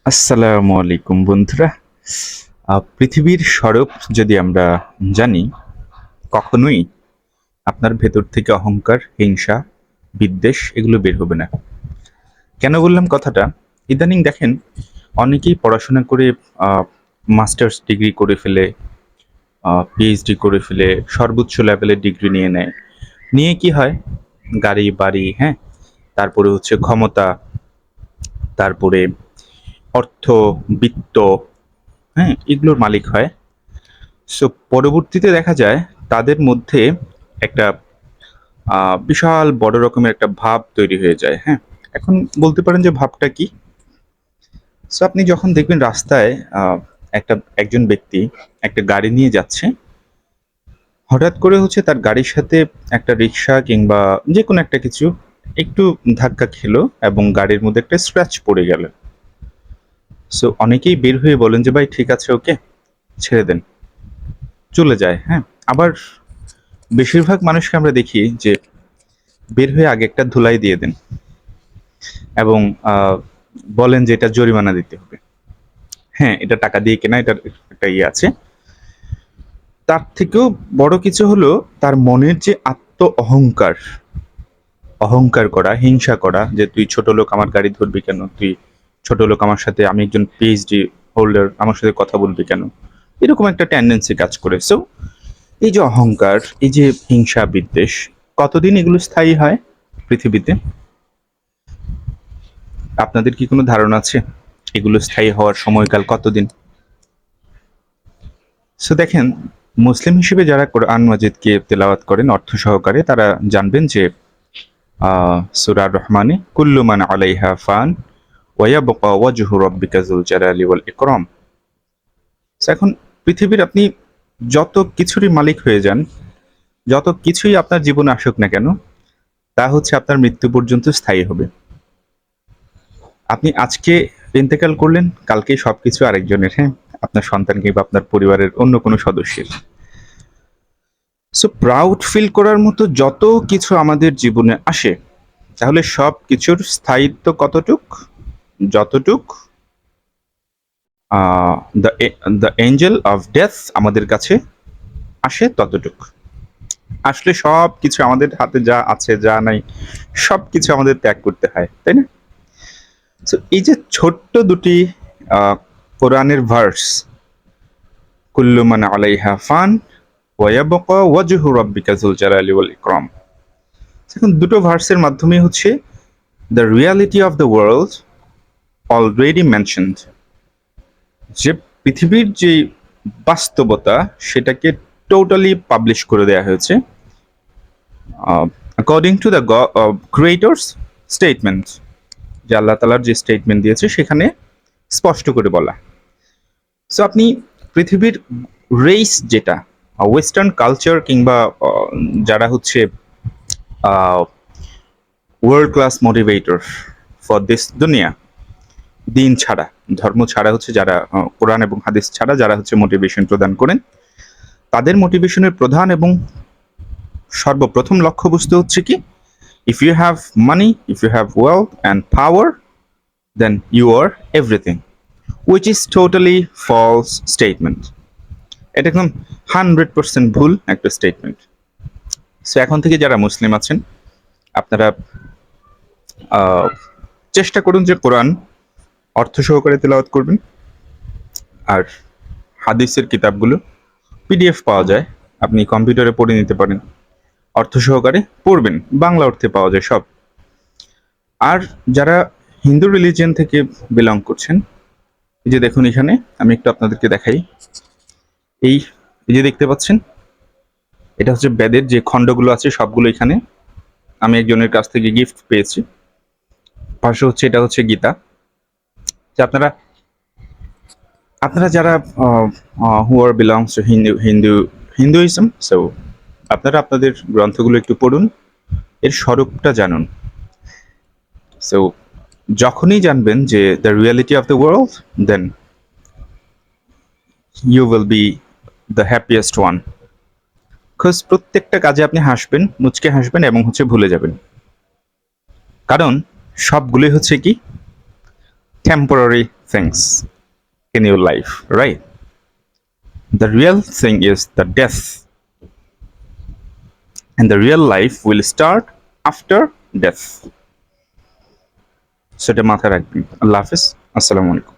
আসসালামু আলাইকুম বন্ধুরা। পৃথিবীর স্বরূপ যদি আমরা জানি, কখনোই আপনার ভেতর থেকে অহংকার, হিংসা, বিদ্বেষ এগুলো বের হবে না। কেন বললাম কথাটা? ইদানিং দেখেন, অনেকেই পড়াশোনা করে মাস্টার্স ডিগ্রি করে ফেলে পিএইচডি করে ফেলে, সর্বোচ্চ লেভেলের ডিগ্রি নিয়ে নেয়। নিয়ে কি হয়? গাড়ি, বাড়ি হ্যাঁ? তারপরে হচ্ছে ক্ষমতা, তারপরে অর্থ, বিত্ত হ্যাঁ এগুলোর মালিক হয়। সো পরবর্তীতে দেখা যায় তাদের মধ্যে একটা বিশাল বড় রকমের একটা ভাব তৈরি হয়ে যায় হ্যাঁ। এখন বলতে পারেন যে ভাবটা কি? সো আপনি যখন দেখবেন রাস্তায় একটা, একজন ব্যক্তি একটা গাড়ি নিয়ে যাচ্ছে, হঠাৎ করে হচ্ছে তার গাড়ির সাথে একটা রিক্সা কিংবা যে কোনো একটা কিছু একটু ধাক্কা খেলো এবং গাড়ির মধ্যে একটা স্ক্র্যাচ পড়ে গেল। সো অনেকেই বের হয়ে বলেন যে, ভাই, ঠিক আছে, ওকে, ছেড়ে দেন। চলে যায় হ্যাঁ? আবার বেশিরভাগ মানুষকে আমরা দেখি যে, বের হয়ে আগে একটা ধুলাই দিয়ে দেন এবং বলেন যে, এটা জরিমানা দিতে হবে। হ্যাঁ এটা টাকা দিয়ে কেনা, এটার একটা ইয়ে আছে। তার থেকেও বড় কিছু হলো, তার মনের যে আত্ম অহংকার অহংকার করা, হিংসা করা, যে, তুই ছোট লোক, আমার গাড়ি ধরবি কেন? তুই ছোট লোক আমার সাথে, আমি একজন পিএইচডি হোল্ডার আমার সাথে কথা বলবি কেন? এরকম একটা টেন্ডেন্সি কাজ করে। সো এই যে অহংকার, এই যে হিংসা বিদ্বেষ, কতদিন এগুলো স্থায়ী হয় পৃথিবীতে? আপনাদের কি কোনো ধারণা আছে? এগুলো স্থায়ী হওয়ার সময়কাল কতদিন? সো দেখেন, মুসলিম হিসেবে যারা কোরআন মাজিদকে তেলাওয়াত করেন, অর্থ সহকারে, তারা জানবেন যে সুরার রহমানে কুল্লুমান আলাইহা ফান ওয়াবকা ওয়াজহু রব্বিকা যুল জালালি ওয়াল ইকরাম। এখন পৃথিবীর আপনি যত কিছুরই মালিক হয়ে যান, যত কিছুই আপনার জীবনে আসুক না কেন, তা হচ্ছে আপনার মৃত্যু পর্যন্ত স্থায়ী হবে। আপনি আজকে ইন্তেকাল করলেন কালকে সবকিছু আরেকজনের হ্যাঁ আপনার সন্তান কিংবা আপনার পরিবারের অন্য কোনো সদস্যের। সো প্রাউড ফিল করার মতো যত কিছু আমাদের জীবনে আসে, তাহলে সব কিছুর স্থায়িত্ব কতটুক? যতটুক দ্য এঞ্জেল অফ ডেথ আমাদের কাছে আসে ততটুক। আসলে সব কিছু আমাদের হাতে যা আছে, যা নাই সব কিছু আমাদের ত্যাগ করতে হয়, তাই না? তো এই যে ছোট্ট দুটি কোরআনের ভার্স কুল্লুমান আলাইহা ফান ওয়াবকা ওয়াজহু রব্বিকা যুল জালালি ওয়াল ইকরাম। দুটো ভার্সের মাধ্যমে হচ্ছে the reality of the world already mentioned যে পৃথিবীর যে বাস্তবতা সেটাকে টোটালি পাবলিশ করে দেওয়া হয়েছে according to the creator's statement যে আল্লাহ তালার যে স্টেটমেন্ট দিয়েছে সেখানে স্পষ্ট করে বলা। সো আপনি পৃথিবীর রেস যেটা ওয়েস্টার্ন কালচার কিংবা যারা হচ্ছে world class motivator for this দুনিয়া দিন ছাড়া, ধর্ম ছাড়া হচ্ছে যারা কোরআন এবং হাদিস ছাড়া যারা হচ্ছে মোটিভেশন প্রদান করেন, তাদের মোটিভেশনের প্রধান এবং সর্বপ্রথম লক্ষ্যবস্তু হচ্ছে কি? If you have money if you have wealth and power then you are everything which is totally false statement এটা একদম হান্ড্রেড পার্সেন্ট ভুল একটা স্টেটমেন্ট সো এখন থেকে যারা মুসলিম আছেন, আপনারা চেষ্টা করুন যে কোরআন অর্থ সহকারে তেলাওয়াত করবেন। আর হাদিসের কিতাবগুলো পিডিএফ পাওয়া যায়, আপনি কম্পিউটারে পড়ে নিতে পারেন। অর্থ সহকারে পড়বেন, বাংলা অর্থে পাওয়া যায় সব। আর যারা হিন্দু রিলিজিয়ন থেকে বিলং করছেন যে দেখুন এখানে, আমি একটু আপনাদেরকে দেখাই। এই এই যে দেখতে পাচ্ছেন, এটা হচ্ছে বেদের যে খণ্ডগুলো আছে, সবগুলো এখানে। আমি একজনের কাছ থেকে গিফট পেয়েছি। পাশে হচ্ছে, এটা হচ্ছে গীতা। যে আপনারা আপনারা যারা who are belongs to Hindu Hindu Hinduism so আপনারা আপনাদের গ্রন্থগুলো একটু পড়ুন, এর স্বরূপটা জানুন। সো যখনই জানবেন যে the reality of the world then you will be the happiest one because প্রত্যেকটা কাজে আপনি হাসবেন, মুচকে হাসবেন এবং হচ্ছে ভুলে যাবেন। কারণ সবগুলোই হচ্ছে কি? temporary things in your life, right? The real thing is the death. And the real life will start after death. সেটা মাথায় রাখবেন আল্লাহ হাফিজ আসসালামু আলাইকুম